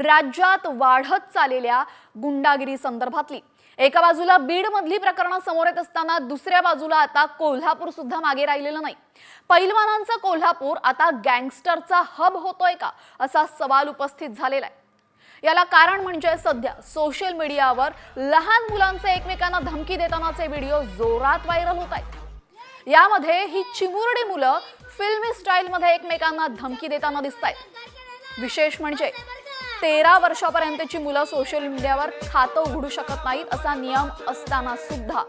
राज्यात वाढत चाललेल्या गुंडागिरी संदर्भातली. एका बाजूला बीड मधली प्रकरणं समोर येत असताना दुसऱ्या बाजूला आता कोल्हापूर सुद्धा मागे राहिलेलं नाही. पैलवानांचा कोल्हापूर आता गँगस्टरचा हब होतोय का असा सवाल उपस्थित झालेला आहे याला कारण म्हणजे सध्या सोशल मीडियावर लहान मुलांचे एकमेकांना धमकी देतानाचे व्हिडिओ जोरात व्हायरल होत आहेत. यामध्ये ही चिमुरडी मुलं फिल्मी स्टाईलमध्ये एकमेकांना धमकी देताना दिसत आहेत विशेष म्हणजे तेरा वर्षापर्यंतची मुलं सोशल मीडियावर खातं उघडू शकत नाहीत असा नियम असताना सुद्धा.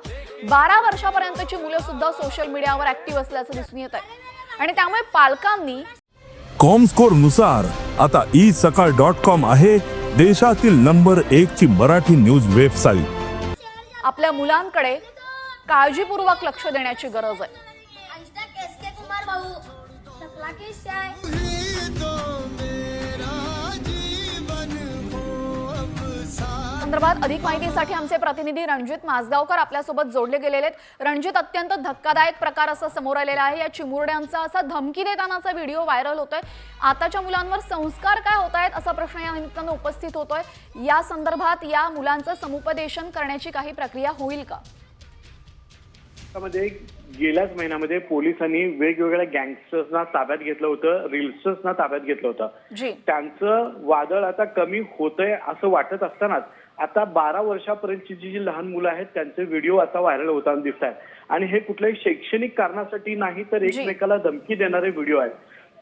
बारा वर्षापर्यंतची मुलं सुद्धा सोशल मीडियावर ऍक्टिव्ह असल्याचं दिसून येत आहे आणि त्यामुळे पालकांनी कॉमस्कोरनुसार आता ई सकाळ डॉट कॉम आहे देशातील नंबर एक ची मराठी न्यूज वेबसाईट आपल्या मुलांकडे काळजीपूर्वक लक्ष देण्याची गरज आहे. संदर्भात अधिक माहितीसाठी आमचे प्रतिनिधी रणजित माजगावकर आपल्यासोबत जोडले गेलेले आहेत. रणजित अत्यंत धक्कादायक प्रकार असा समोर आलेला आहे. या चिमुरड्यांचा असा धमकी देतानाचा व्हिडिओ व्हायरल होतोय. आताच्या मुलांवर संस्कार काय होत आहेत असा प्रश्न या निमित्तानं उपस्थित होतोय. या संदर्भात या मुलांचं समुपदेशन करण्याची काही प्रक्रिया होईल का? मध्ये गेल्याच महिन्यामध्ये पोलिसांनी वेगवेगळ्या गँगस्टर्सना ताब्यात घेतलं होतं रील्सर्सना ताब्यात घेतलं होतं. जी. त्यांचं वादळ आता कमी होतंय असं वाटत असतानाच आता बारा वर्षापर्यंतची जी जी लहान मुलं आहेत त्यांचे व्हिडिओ आता व्हायरल होताना दिसत आहेत आणि हे कुठल्याही शैक्षणिक कारणासाठी नाही तर. एकमेकाला धमकी देणारे व्हिडिओ आहेत.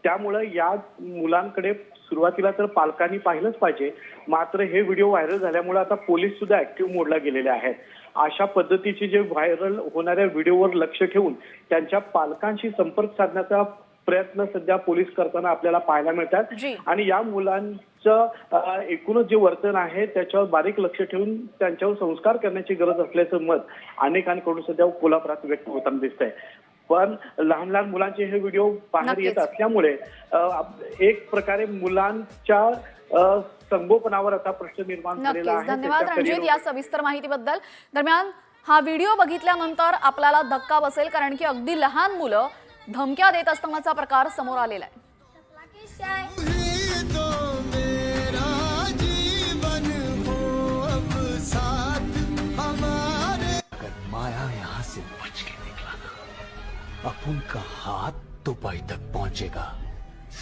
त्यामुळं या मुलांकडे सुरुवातीला तर पालकांनी पाहिलंच पाहिजे. मात्र हे व्हिडिओ व्हायरल झाल्यामुळे आता पोलीस सुद्धा ऍक्टिव्ह मोडला गेलेले आहेत. अशा पद्धतीचे जे व्हायरल होणाऱ्या व्हिडिओवर लक्ष ठेवून त्यांच्या पालकांशी संपर्क साधण्याचा प्रयत्न सध्या पोलीस करताना आपल्याला पाहायला मिळतात. आणि या मुलांचं एकूणच जे वर्तन आहे त्याच्यावर बारीक लक्ष ठेवून त्यांच्यावर संस्कार करण्याची गरज असल्याचं मत अनेकांकडून सध्या कोल्हापुरात व्यक्त होताना दिसतंय. पण लहान लहान मुलांचे हे व्हिडिओ बाहेर. येत असल्यामुळे एक प्रकारे मुलांच्या संगोपनावर आता प्रश्न निर्माण झालेला आहे. धन्यवाद रणजित या सविस्तर माहितीबद्दल. दरम्यान हा व्हिडिओ बघितल्यानंतर आपल्याला धक्का बसेल कारण की अगदी लहान मुलं धमक्या देत असतानाचा प्रकार समोर आलेला आहे. के अब उनका हाथ दुबई तक पहुंचेगा।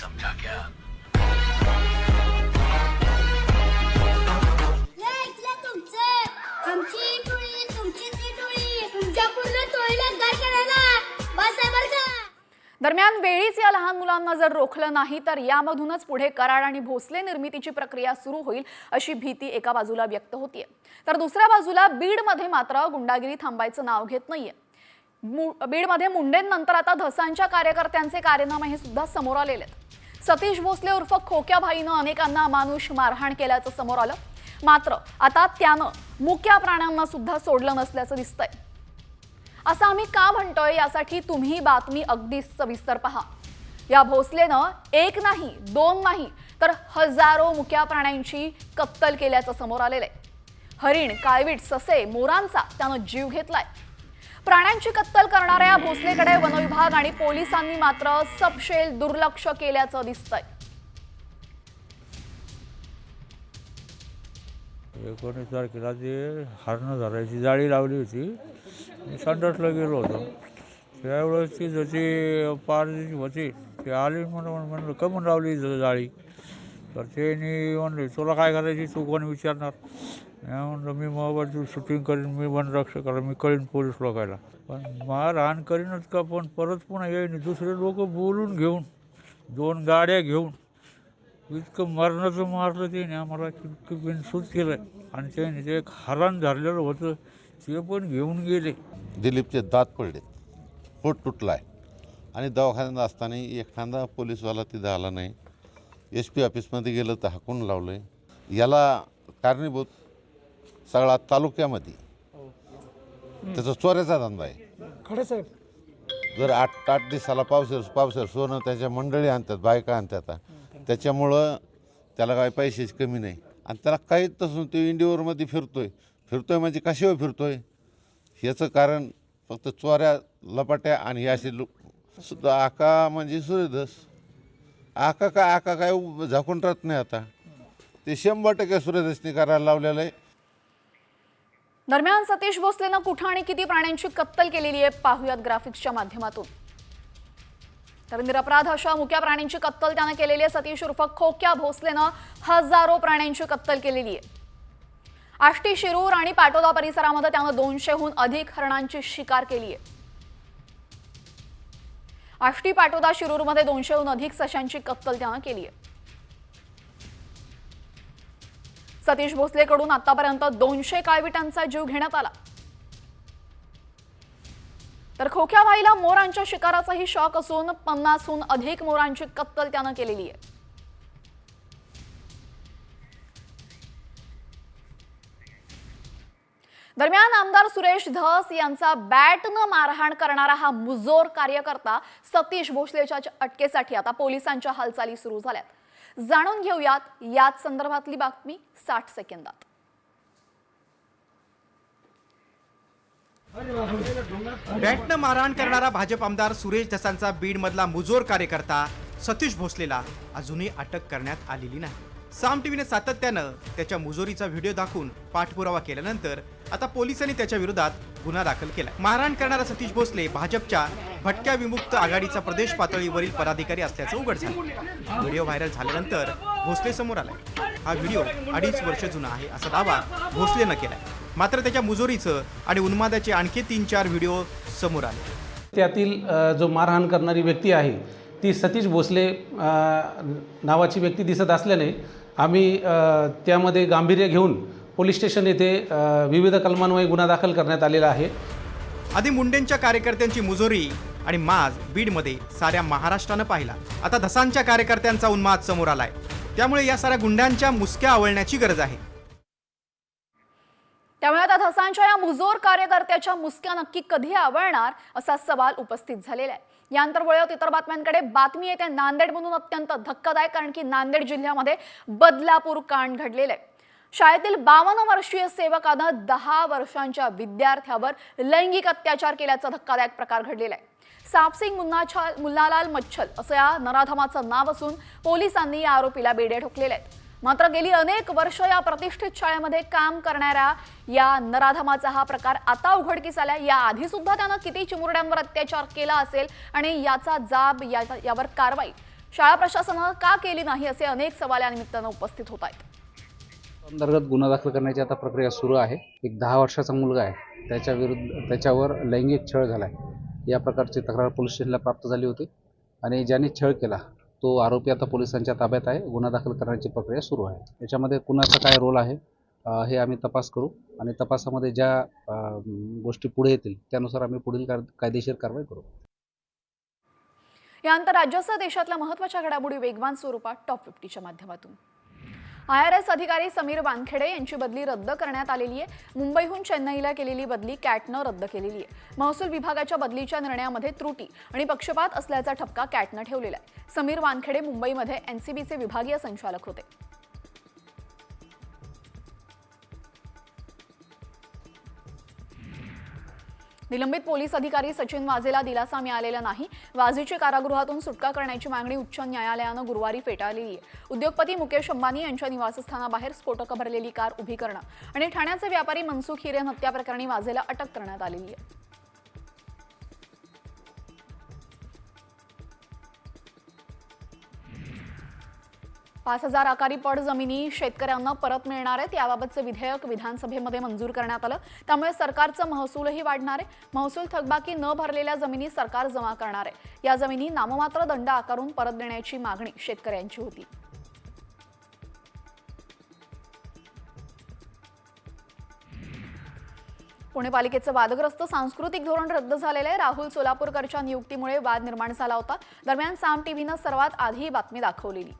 समझा क्या? तुमचं आमची टोळी तुमची ती टोळी तुमच्या पूर्ण टोळीला करायला का दरम्यान वेळीच या लहान मुलांना जर रोखलं नाही तर यामधूनच पुढे कराड आणि भोसले निर्मितीची प्रक्रिया सुरू होईल अशी भीती एका बाजूला व्यक्त होतीये. तर दुसऱ्या बाजूला बीडमध्ये मात्र गुंडागिरी थांबायचं नाव घेत नाहीये. मु- बीडमध्ये मुंडेंनंतर आता धसांच्या कार्यकर्त्यांचे कारनामे हे सुद्धा समोर आलेले आहेत. सतीश भोसले उर्फ खोक्या भाईनं अनेकांना अमानुष मारहाण केल्याचं समोर आलं. मात्र आता त्यानं मुक्या प्राण्यांना सुद्धा सोडलं नसल्याचं दिसतंय. असं आम्ही का म्हणतोय यासाठी तुम्ही बातमी अगदी सविस्तर पहा. या भोसलेनं एक नाही दोन नाही तर हजारो मुक्या प्राण्यांची कत्तल केल्याचं समोर आलेलं आहे हरिण काळवीट ससे मोरांचा त्यानं जीव घेतलाय. प्राण्यांची कत्तल करणाऱ्या भोसलेकडे वनविभाग आणि पोलिसांनी मात्र सपशेल दुर्लक्ष केल्याचं दिसतंय. एकोणीस तारखेला ते हरणं धरायची जाळी लावली होती मी संडासला गेलो होतो. त्यावेळेस ती जशी पार होती ते आली म्हणून म्हणलं कमून लावली जाळी? तर त्यांनी म्हणले तुला काय करायची? तू कोण विचारणार? म्हणलं मी मोबाईलची शूटिंग करीन मी वनरक्षक करा मी कळीन पोलीस लोकायला. पण मारहाण करीनच का पण परत पुन्हा येईन दुसरे लोक बोलून घेऊन दोन गाड्या घेऊन इतकं मरणाचं मारलं त्याने. आम्हाला इतकं बिनसूत केलं आणि त्याने ते एक हरण धरलेलं होतं. ते पण घेऊन गेले. दिलीपचे दात पडले. पोट तुटला आहे आणि दवाखान्यात असताना एखादा पोलीसवाला तिथं आला नाही. एस पी ऑफिसमध्ये गेलं तर हाकून लावलं आहे याला कारणीभूत सगळा तालुक्यामध्ये. त्याचा चोऱ्याचा धंदा आहे. जर आठ आठ दिवसाला पावसर पावसर सोनं त्याच्या मंडळी आणतात बायका आणतात. त्याच्यामुळं त्याला काही पैशाची कमी नाही. आणि त्याला काहीच तसं तो इंडिओरमध्ये फिरतोय. फिरतोय म्हणजे कशावर फिरतोय? ह्याचं कारण फक्त चोऱ्या लपाट्या आणि हे असे लु सुद्धा आका म्हणजे सूर्यधस आका काय आका काय झाकून राहत नाही आता. ते शंभर टक्के सूर्यदर्शनी करायला लावलेलं आहे. दरम्यान सतीश भोसलेनं कुठं आणि किती प्राण्यांची कत्तल केलेली आहे पाहुयात ग्राफिक्सच्या माध्यमातून. तर निरपराध अशा मुक्या प्राण्यांची कत्तल त्यानं केलेली आहे. सतीश उर्फ खोक्या भोसलेनं हजारो प्राण्यांची कत्तल केलेली आहे. आष्टी शिरूर आणि पाटोदा परिसरामध्ये त्यानं दोनशेहून अधिक हरणांची शिकार केली आहे. आष्टी पाटोदा शिरूरमध्ये दोनशेहून अधिक सशांची कत्तल त्यानं केली आहे. सतीश भोसलेकडून आतापर्यंत दोनशे काळविटांचा जीव घेण्यात आला. तर खोक्या भाईला मोरांच्या शिकाराचाही शॉक असून पन्नासहून अधिक मोरांची कत्तल त्यानं केलेली आहे. दरम्यान आमदार सुरेश धस यांचा बॅटनं मारहाण करणारा हा मुजोर कार्यकर्ता सतीश भोसलेच्या अटकेसाठी आता पोलिसांच्या हालचाली सुरू झाल्यात. जाणून घेऊयात याच संदर्भातली बातमी साठ सेकंदात. बॅटनं मारहाण करणारा भाजप आमदार सुरेश धसांचा बीडमधला मुजोर कार्यकर्ता सतीश भोसलेला अजूनही अटक करण्यात आलेली नाही. साम टीव्हीने सातत्यानं त्याच्या मुजोरीचा व्हिडिओ दाखवून पाठपुरावा केल्यानंतर आता पोलिसांनी त्याच्या विरोधात गुन्हा दाखल केला. मारहाण करणारा सतीश भोसले भाजपच्या भटक्या विमुक्त आघाडीचा प्रदेश पातळीवरील पदाधिकारी असल्याचं उघड झालं. व्हिडिओ व्हायरल झाल्यानंतर भोसले समोर आलाय. हा व्हिडिओ अडीच वर्ष जुना आहे असा दावा भोसलेनं केलाय. मात्र त्याच्या मुजोरीचं आणि उन्मादाचे आणखी तीन चार व्हिडिओ समोर आले. त्यातील जो मारहाण करणारी व्यक्ती आहे ती सतीश भोसले नावाची व्यक्ती दिसत असल्याने आम्ही त्यामध्ये गांभीर्य घेऊन पोलीस स्टेशन येथे विविध कलमांमुळे गुन्हा दाखल करण्यात आलेला आहे. आधी मुंडेंच्या कार्यकर्त्यांची मुजोरी आणि माज बीडमध्ये साऱ्या महाराष्ट्रानं पाहिला. आता धसांच्या कार्यकर्त्यांचा उन्माद समोर आलाय. त्यामुळे या साऱ्या गुंड्यांच्या मुसक्या आवळण्याची गरज आहे. त्यामुळे आता धसांच्या या मुजोर कार्यकर्त्याच्या मुसक्या नक्की कधी आवळणार असा सवाल उपस्थित झालेला आहे. यानंतर वळत इतर बातम्यांकडे बातमी येते नांदेडमधून अत्यंत धक्कादायक कारण की नांदेड जिल्ह्यामध्ये बदलापूर कांड घडलेलं आहे. शाळेतील बावन्न वर्षीय सेवकानं दहा वर्षांच्या विद्यार्थ्यावर लैंगिक अत्याचार केल्याचा धक्कादायक प्रकार घडलेला आहे. सापसिंग मुन्नाछा मुन्नालाल मच्छल असं या नराधमाचं नाव असून पोलिसांनी या आरोपीला बेड्या ठोकलेल्या आहेत. मात्र गेली अनेक वर्ष या प्रतिष्ठित शाळेमध्ये काम करणाऱ्या या नराधमाचा हा प्रकार आता उघडकीस आला या आधी सुद्धा त्यानं किती चिमुरड्यांवर अत्याचार केला असेल आणि याचा जाब या यावर कारवाई. शाळा प्रशासनानं का केली नाही असे अनेक सवाल या निमित्तानं उपस्थित होत आहेत. अंतर्गत गुन्हा दाखल करण्याची आता प्रक्रिया सुरू आहे. एक दहा वर्षाचा मुलगा आहे. त्याच्या विरुद्ध त्याच्यावर लैंगिक छळ झाला आहे या प्रकारची तक्रार पोलीस स्टेशनला प्राप्त झाली होती आणि ज्याने छळ केला तो आरोपी आता पोलिसांच्या ताब्यात आहे. गुन्हा दाखल करण्याची प्रक्रिया सुरू आहे. याच्यामध्ये कुणाचा काय रोल आहे हे आम्ही तपास करू आणि तपासामध्ये ज्या गोष्टी पुढे येतील त्यानुसार आम्ही पुढील कार कायदेशीर कारवाई करू. यानंतर राज्यासह देशातल्या महत्त्वाच्या घडामोडी वेगवान स्वरूपात टॉप फिफ्टीच्या माध्यमातून. आय आर एस अधिकारी समीर वानखेडे यांची बदली रद्द करण्यात आलेली आहे. मुंबईहून चेन्नईला केलेली बदली कॅटनं रद्द केलेली आहे. महसूल विभागाच्या बदलीच्या निर्णयामध्ये त्रुटी आणि पक्षपात असल्याचा ठपका कॅटनं ठेवलेला आहे. समीर वानखेडे मुंबईमध्ये एनसीबीचे विभागीय संचालक होते. निलंबित पोलीस अधिकारी सचिन वाझेला दिलासा मिळालेला नाही. वाझेची कारागृहातून सुटका करण्याची मागणी उच्च न्यायालयानं गुरुवारी फेटाळलेली आहे उद्योगपती मुकेश अंबानी यांच्या निवासस्थानाबाहेर स्फोटकं भरलेली कार उभी करणं आणि ठाण्याचे व्यापारी मनसुख हिरेन हत्या प्रकरणी वाझेला अटक करण्यात आलेली आहे पाच हजार आकारी पड जमिनी शेतकऱ्यांना परत मिळणार आहेत. याबाबतचं विधेयक विधानसभेमध्ये मंजूर करण्यात आलं. त्यामुळे सरकारचं महसूलही वाढणार आहे. महसूल थकबाकी न भरलेल्या जमिनी सरकार जमा करणार आहे. या जमिनी नाममात्र दंड आकारून परत देण्याची मागणी शेतकऱ्यांची होती. पुणे पालिकेचं वादग्रस्त सांस्कृतिक धोरण रद्द झालेलं आहे. राहुल सोलापूरकरच्या नियुक्तीमुळे वाद निर्माण झाला होता. दरम्यान साम टीव्हीनं सर्वात आधी ही बातमी दाखवलेली.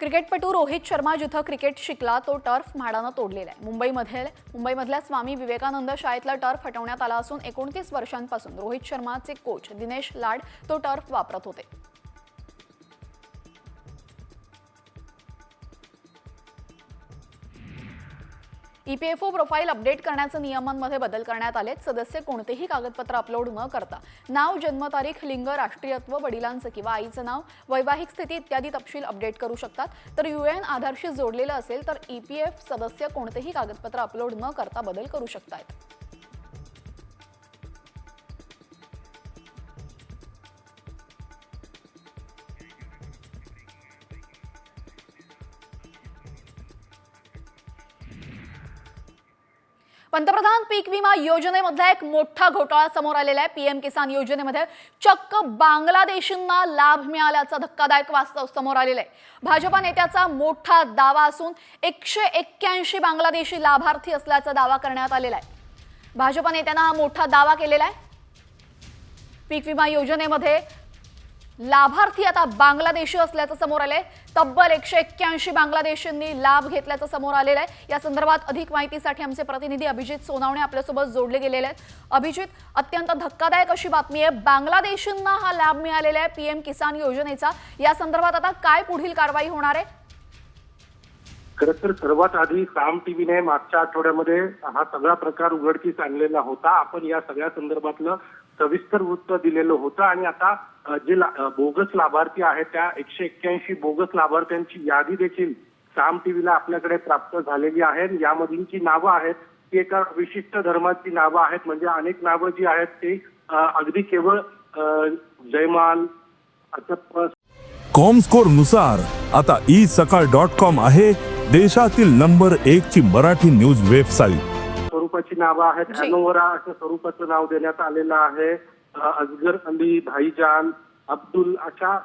क्रिकेटपटू रोहित शर्मा जिथं क्रिकेट शिकला तो टर्फ म्हाडानं तोडलेला आहे. मुंबईमध्ये मुंबईमधल्या स्वामी विवेकानंद शाळेतला टर्फ हटवण्यात आला असून एकोणतीस वर्षांपासून रोहित शर्माचे कोच दिनेश लाड तो टर्फ वापरत होते. ईपीएफओ प्रोफाईल अपडेट करण्याचं नियमांमध्ये बदल करण्यात आलेत. सदस्य कोणतेही कागदपत्र अपलोड न करता. नाव जन्मतारीख लिंग राष्ट्रीयत्व वडिलांचं किंवा आईचं नाव वैवाहिक स्थिती इत्यादी तपशील अपडेट करू शकतात. तर युएन आधारशी जोडलेलं असेल तर ईपीएफ सदस्य कोणतेही कागदपत्र अपलोड न करता बदल करू शकतात पंतप्रधान पीक विमा योजनेमधला एक मोठा घोटाळा समोर आलेला आहे. पीएम किसान योजनेमध्ये चक्क बांगलादेशींना लाभ मिळाल्याचा धक्कादायक वास्तव समोर आलेला आहे. भाजपा नेत्याचा मोठा दावा असून एकशे एक्क्याऐंशी बांगलादेशी लाभार्थी असल्याचा दावा करण्यात आलेला आहे. भाजपा नेत्यानं हा मोठा दावा केलेला आहे. पीक विमा योजनेमध्ये लाभार्थी आता बांगलादेशी असल्याचं समोर आलंय. तब्बल एकशे एक्क्याऐंशी बांगलादेशींनी लाभ घेतल्याचं समोर आलेलं आहे. या संदर्भात अधिक माहितीसाठी आमचे प्रतिनिधी अभिजित सोनावणे आपल्यासोबत जोडले गेलेले आहेत. अभिजित अत्यंत धक्कादायक अशी बातमी आहे. बांगलादेशींना हा लाभ मिळालेला आहे पीएम किसान योजनेचा. या संदर्भात आता काय पुढील कारवाई होणार आहे? खरं तर सर्वात आधी साम टीव्हीने मागच्या आठवड्यामध्ये हा सगळा प्रकार उघडकीस आणलेला होता. आपण या सगळ्या संदर्भातलं सविस्तर वृत्त दिलेलं होतं आणि आता जे बोगस लाभार्थी आहेत त्या एकशे एक्क्याऐंशी बोगस लाभार्थ्यांची यादी देखील साम टीव्हीला आपल्याकडे प्राप्त झालेली आहे. यामधली जी नावं आहेत ती एका विशिष्ट धर्माची नावं आहेत म्हणजे अनेक नावं जी आहेत ते अगदी केवळ जयमाल कॉम स्कोरनुसार आता ई सकाळ डॉट कॉम आहे देशातील नंबर एक ची मराठी न्यूज वेबसाईट. स्वरूपाची नावं आहेत जी. अनोवरा असं स्वरूपाचं नाव देण्यात आलेलं आहे. अजगर अली भाईजान अब्दुल अशा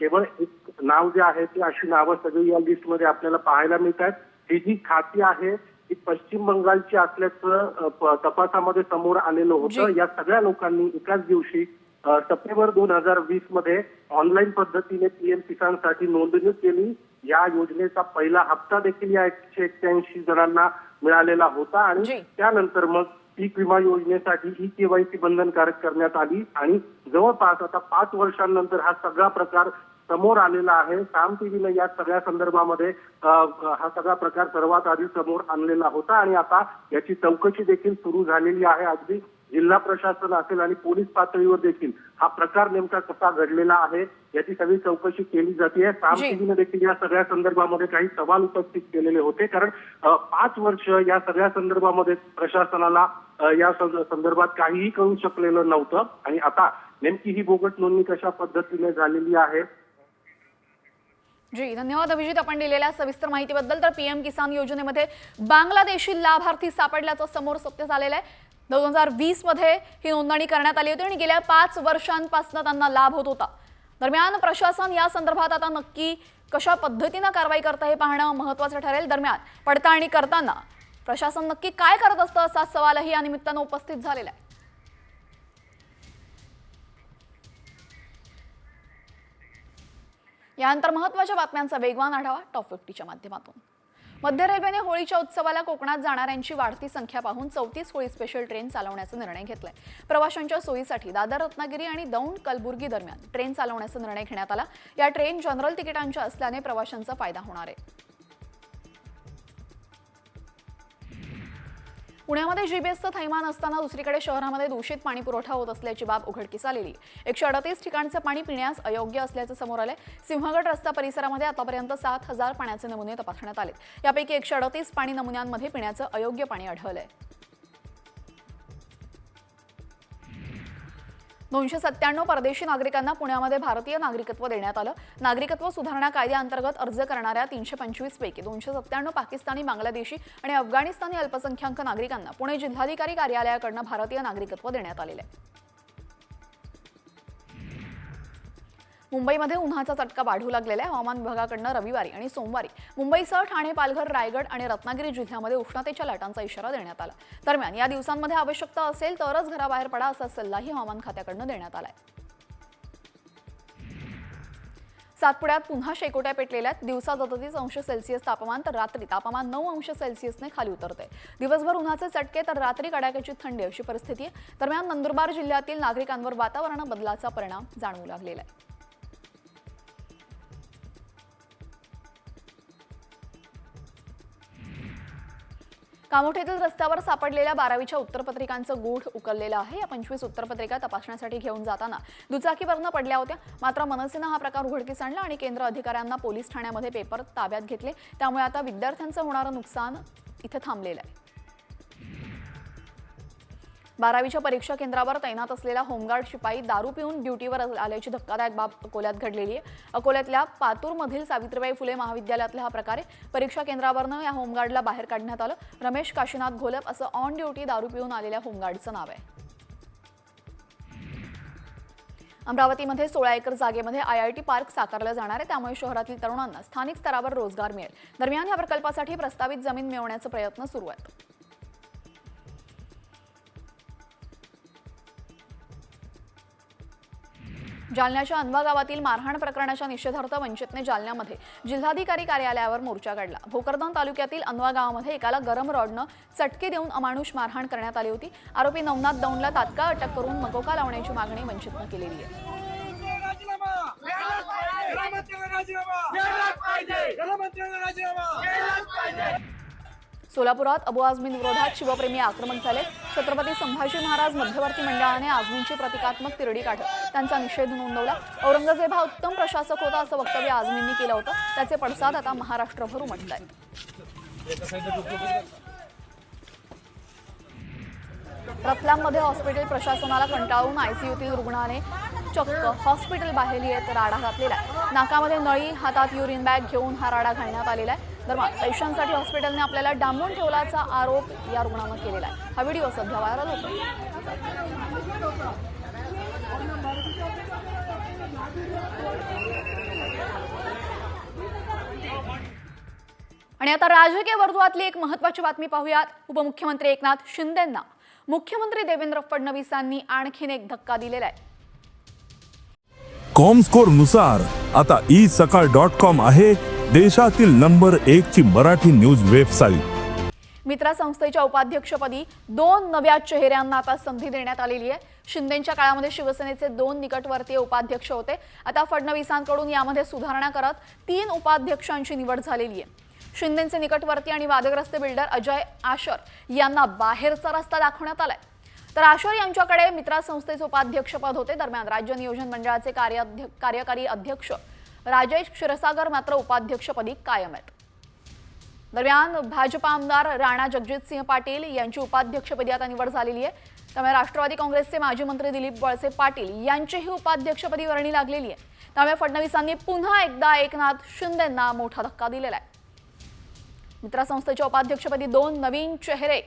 केवळ एक नाव जे आहे ते अशी नावं सगळी या लिस्टमध्ये आपल्याला पाहायला मिळत आहेत ही जी खाती आहे ती पश्चिम बंगालची असल्याचं तपासामध्ये समोर आलेलं होतं. या सगळ्या लोकांनी एकाच दिवशी सप्टेंबर दोन हजार वीसमध्ये ऑनलाईन पद्धतीने पीएम किसानसाठी नोंदणी केली या योजनेचा पहिला हप्ता देखील या एकशे एक्क्याऐंशी जणांना मिळालेला होता. आणि त्यानंतर मग पीक विमा योजनेसाठी ई केवायसी बंधनकारक करण्यात आली आणि जवळपास आता पाच वर्षांनंतर हा सगळा प्रकार समोर आलेला आहे. साम टीव्हीनं या सगळ्या संदर्भामध्ये हा सगळा प्रकार सर्वात आधी समोर आणलेला होता आणि आता याची चौकशी देखील सुरू झालेली आहे. अगदी जिल्हा प्रशासन असेल आणि पोलीस पातळीवर देखील हा प्रकार नेमका कसा घडलेला आहे याची सगळी चौकशी केली जाते साम जी. टीव्हीनं देखील या सगळ्या संदर्भामध्ये काही सवाल उपस्थित केलेले होते. कारण पाच वर्ष या सगळ्या संदर्भामध्ये प्रशासनाला या संदर्भात काहीही कळू शकलेलं नव्हतं. आणि आता नेमकी ही बोगस नोंदणी कशा पद्धतीने झालेली आहे? जी धन्यवाद अभिजित. आपण दिलेल्या सविस्तर माहितीबद्दल तर पीएम किसान योजनेमध्ये बांगलादेशी लाभार्थी सापडल्याचं समोर सत्य झालेलं आहे. दोन हजार वीसमध्ये ही नोंदणी करण्यात आली होती आणि गेल्या पाच वर्षांपासून त्यांना लाभ होत होता. दरम्यान प्रशासन या संदर्भात आता नक्की कशा पद्धतीनं कारवाई करतं हे पाहणं महत्त्वाचं ठरेल. दरम्यान पडताळणी करताना प्रशासन नक्की काय करत असतं असा सवालही या निमित्तानं उपस्थित झालेला आहे. यानंतर महत्त्वाच्या बातम्यांचा वेगवान आढावा टॉप फिफ्टीच्या माध्यमातून. मध्य रेल्वेने होळीच्या उत्सवाला कोकणात जाणाऱ्यांची वाढती संख्या पाहून चौतीस होळी स्पेशल ट्रेन चालवण्याचा निर्णय घेतलाय. प्रवाशांच्या सोयीसाठी दादर रत्नागिरी आणि दौंड कलबुर्गी दरम्यान ट्रेन चालवण्याचा निर्णय घेण्यात आला. या ट्रेन जनरल तिकिटांच्या असल्याने प्रवाशांचा फायदा होणार आहे. पुण्यामध्ये जीबीएसचं थैमान असताना दुसरीकडे शहरामध्ये दूषित पाणी पुरवठा होत असल्याची बाब उघडकीस आलेली. एकशे अडतीस ठिकाणचं पाणी पिण्यास अयोग्य असल्याचं समोर आलंय. सिंहगड रस्ता परिसरामध्ये आतापर्यंत सात हजार पाण्याचे नमुने तपासण्यात आले यापैकी एकशे अडतीस पाणी नमुन्यांमध्ये पिण्याचं अयोग्य पाणी आढळलंय. दोनशे सत्त्याण्णव परदेशी नागरिकांना पुण्यामध्ये भारतीय नागरिकत्व देण्यात आलं. नागरिकत्व सुधारणा कायद्याअंतर्गत अर्ज करणाऱ्या तीनशे पंचवीस पैकी दोनशे सत्त्याण्णव पाकिस्तानी बांगलादेशी आणि अफगाणिस्तानी अल्पसंख्याक नागरिकांना पुणे जिल्हाधिकारी कार्यालयाकडनं भारतीय नागरिकत्व देण्यात आलेलं आहे. मुंबईमध्ये उन्हाचा चटका वाढू लागलेला आहे. हवामान विभागाकडनं रविवारी आणि सोमवारी मुंबईसह ठाणे पालघर रायगड आणि रत्नागिरी जिल्ह्यामध्ये उष्णतेच्या लाटांचा इशारा देण्यात आला. दरम्यान या दिवसांमध्ये आवश्यकता असेल तरच घराबाहेर पडा असा सल्लाही हवामान खात्याकडनं देण्यात आलाय. सातपुड्यात पुन्हा शेकोट्या पेटलेल्या आहेत. दिवसा सदतीस अंश सेल्सिअस तापमान तर रात्री तापमान नऊ अंश सेल्सिअसने खाली उतरते दिवसभर उन्हाचे चटके तर रात्री कडाक्याची थंडी अशी परिस्थिती आहे. दरम्यान नंदुरबार जिल्ह्यातील नागरिकांवर वातावरण बदलाचा परिणाम जाणवू लागलेला आहे. कामोठेतील रस्त्यावर सापडलेल्या बारावीच्या उत्तरपत्रिकांचं गूढ उकललेलं आहे. या पंचवीस उत्तरपत्रिका तपासण्यासाठी घेऊन जाताना दुचाकीवरनं पडल्या होत्या. मात्र मनसेनं हा प्रकार उघडकीस आणला आणि केंद्र अधिकाऱ्यांना पोलीस ठाण्यामध्ये पेपर ताब्यात घेतले. त्यामुळे आता विद्यार्थ्यांचं होणारं नुकसान इथं थांबलेलं आहे. बारावीच्या परीक्षा केंद्रावर तैनात असलेला होमगार्ड शिपाई दारू पिऊन ड्युटीवर आल्याची धक्कादायक बाब अकोल्यात घडलेली आहे. अकोल्यातल्या पातूरमधील सावित्रीबाई फुले महाविद्यालयातल्या हा प्रकारे परीक्षा केंद्रावरनं या होमगार्डला बाहेर काढण्यात आलं. रमेश काशीनाथ घोलप असं ऑन ड्युटी दारू पिऊन आलेल्या होमगार्डचं नाव आहे. अमरावतीमध्ये सोळा एकर जागेमध्ये आय आय टी पार्क साकारलं जाणार आहे. त्यामुळे शहरातील तरुणांना स्थानिक स्तरावर रोजगार मिळेल. दरम्यान या प्रकल्पासाठी प्रस्तावित जमीन मिळवण्याचा प्रयत्न सुरू आहेत. जालन्याच्या अनवा गावातील मारहाण प्रकरणाच्या निषेधार्थ वंचितने जालन्यामध्ये जिल्हाधिकारी कार्यालयावर मोर्चा काढला. भोकरदन तालुक्यातील अनवा गावामध्ये एकाला गरम रॉडनं चटके देऊन अमानुष मारहाण करण्यात आली होती. आरोपी नवनाथ दौंडला तात्काळ अटक करून मकोका लावण्याची मागणी वंचितनं केलेली आहे. सोलापुरात अबू आझमीन विरोधात शिवप्रेमी आक्रमक झाले. छत्रपती संभाजी महाराज मध्यवर्ती मंडळाने आझमींची प्रतिकात्मक तिरडी काढत त्यांचा निषेध नोंदवला. औरंगजेब हा उत्तम प्रशासक होता असं वक्तव्य आझमींनी केलं होतं. त्याचे पडसाद आता महाराष्ट्रभर उमटत आहेत रतलाममध्ये हॉस्पिटल प्रशासनाला कंटाळून आयसीयूतील रुग्णाने चक्क हॉस्पिटल बाहेर येत राडा घातलेला आहे. नाकामध्ये नळी हातात युरिन बॅग घेऊन हा राडा घालण्यात आलेला आहे. दरम्यान पैशांसाठी हॉस्पिटलने आपल्याला डांबून ठेवल्याचा आरोप या रुग्णानं केलेला आहे. हा व्हिडिओ सध्या व्हायरल होतो आणि आता राजकीय वर्तुळातली एक महत्वाची बातमी पाहूयात. उपमुख्यमंत्री एकनाथ शिंदेंना. मुख्यमंत्री देवेंद्र फडणवीसांनी आणखीन एक धक्का दिलेला आहे. कॉम स्कोरनुसार आता ई सकाळ डॉट कॉम आहे. देशातील नंबर एक ची मराठी न्यूज वेबसाईट. मित्रा संस्थेच्या उपाध्यक्षपदी दोन नव्या चेहऱ्यांना आता संधी देण्यात आलेली आहे. शिंदेच्या काळामध्ये शिवसेनेचे दोन निकटवर्तीय उपाध्यक्ष होते. आता फडणवीसांकडून यामध्ये सुधारणा करत तीन उपाध्यक्षांची निवड झालेली आहे. शिंदेचे निकटवर्ती आणि वादग्रस्त बिल्डर अजय आशर यांना बाहेरचा रस्ता दाखवण्यात आलाय. तर आशर यांच्याकडे मित्रा संस्थेचे उपाध्यक्षपद होते. दरम्यान राज्य नियोजन मंडळाचे कार्य कार्यकारी अध्यक्ष राजेश क्षीरसागर मात्र उपाध्यक्षपदी कायम आहेत. दरम्यान भाजपा आमदार राणा जगजितसिंह पाटील यांची उपाध्यक्षपदी आता निवड झालेली आहे. त्यामुळे राष्ट्रवादी काँग्रेसचे माजी मंत्री दिलीप वळसे पाटील यांचीही उपाध्यक्षपदी वर्णी लागलेली आहे. त्यामुळे फडणवीसांनी पुन्हा एकदा एकनाथ शिंदेंना मोठा धक्का दिलेला आहे. मित्रसंस्थेच्या उपाध्यक्षपदी दोन नवीन चेहरे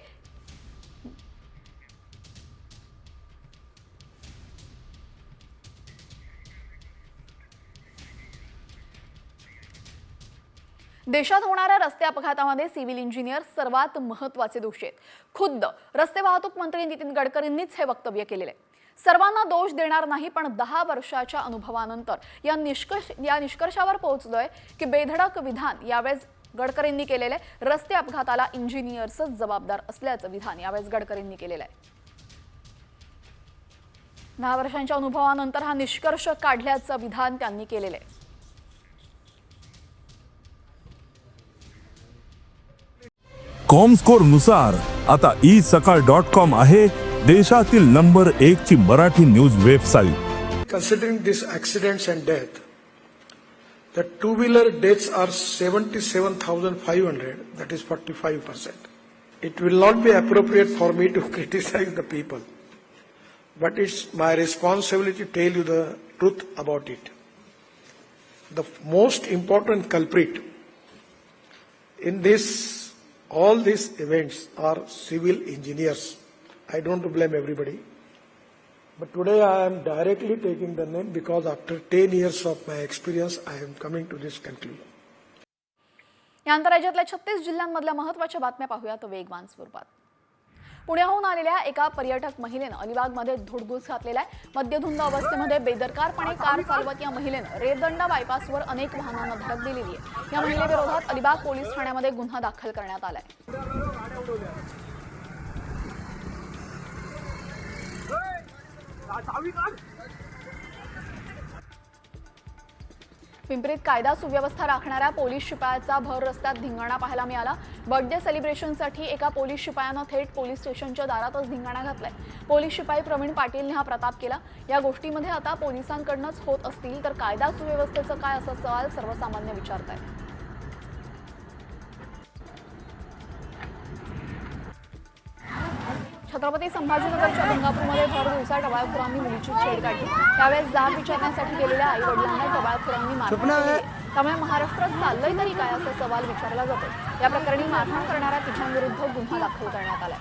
देशात होणाऱ्या रस्ते अपघातामध्ये सिव्हिल इंजिनियर सर्वात महत्त्वाचे दोषी आहेत. खुद्द रस्ते वाहतूक मंत्री नितीन गडकरींनीच हे वक्तव्य केलेले आहे सर्वांना दोष देणार नाही पण दहा वर्षाच्या अनुभवानंतर या निष्कर्ष या निष्कर्षावर पोहोचलोय की बेधडक विधान यावेळेस गडकरींनी केलेले रस्ते अपघाताला इंजिनियर्सच जबाबदार असल्याचं विधान यावेळेस गडकरींनी केलेलं आहे. दहा वर्षांच्या अनुभवानंतर हा निष्कर्ष काढल्याचं विधान त्यांनी केलेलं आहे. कॉमस्कोरनुसार आता ई सकाळ डॉट कॉम आहे देशातील नंबर एक ची Marathi news website considering this accident and death the two wheeler death are seventy seven thousand five hundred that is forty five percent it will not be appropriate for me to criticise the people but it's my responsibility tell you the truth about it the most important culprit in this all these events are civil engineers. I don't blame everybody. But today I am directly taking the name because after 10 years of my experience, I am coming to this conclusion. यानंतर राज्यातल्या छत्तीस जिल्ह्यांमधल्या महत्वाच्या बातम्या पाहूयात वेगवान स्वरूपात पुण्याहून आलेल्या एका पर्यटक महिलेनं अलिबागमध्ये धुडगूस घातलेला आहे. मद्यधुंद अवस्थेमध्ये बेदरकारपणे कार चालवत या महिलेनं रेदंडा बायपासवर अनेक वाहनांना धडक दिलेली आहे. या महिलेविरोधात अलिबाग पोलीस ठाण्यामध्ये गुन्हा दाखल करण्यात आलाय. पिंपरीत कायदा सुव्यवस्था राखणाऱ्या पोलीस शिपायाचा भर रस्त्यात धिंगाणा पाहायला मिळाला. बर्थडे सेलिब्रेशनसाठी एका पोलीस शिपायानं थेट पोलीस स्टेशनच्या दारातच धिंगाणा घातलाय. पोलीस शिपाई प्रवीण पाटीलने हा प्रताप केला. या गोष्टीमध्ये आता पोलिसांकडनंच होत असतील तर कायदा सुव्यवस्थेचं काय असा सवाल सर्वसामान्य विचारतायत. छत्रपती संभाजीनगरच्या गंगापूरमध्ये भर दिवसा टवाळखोरांनी मुलीची छेड काढली. त्यावेळेस जाब विचारण्यासाठी गेलेल्या आई वडिलांना टवाळखोरांनी मारहाण. त्यामुळे महाराष्ट्रात चाललंय तरी काय असा सवाल विचारला जातो या प्रकरणी मारहाण करणाऱ्या तिघांविरुद्ध गुन्हा दाखल करण्यात आलाय.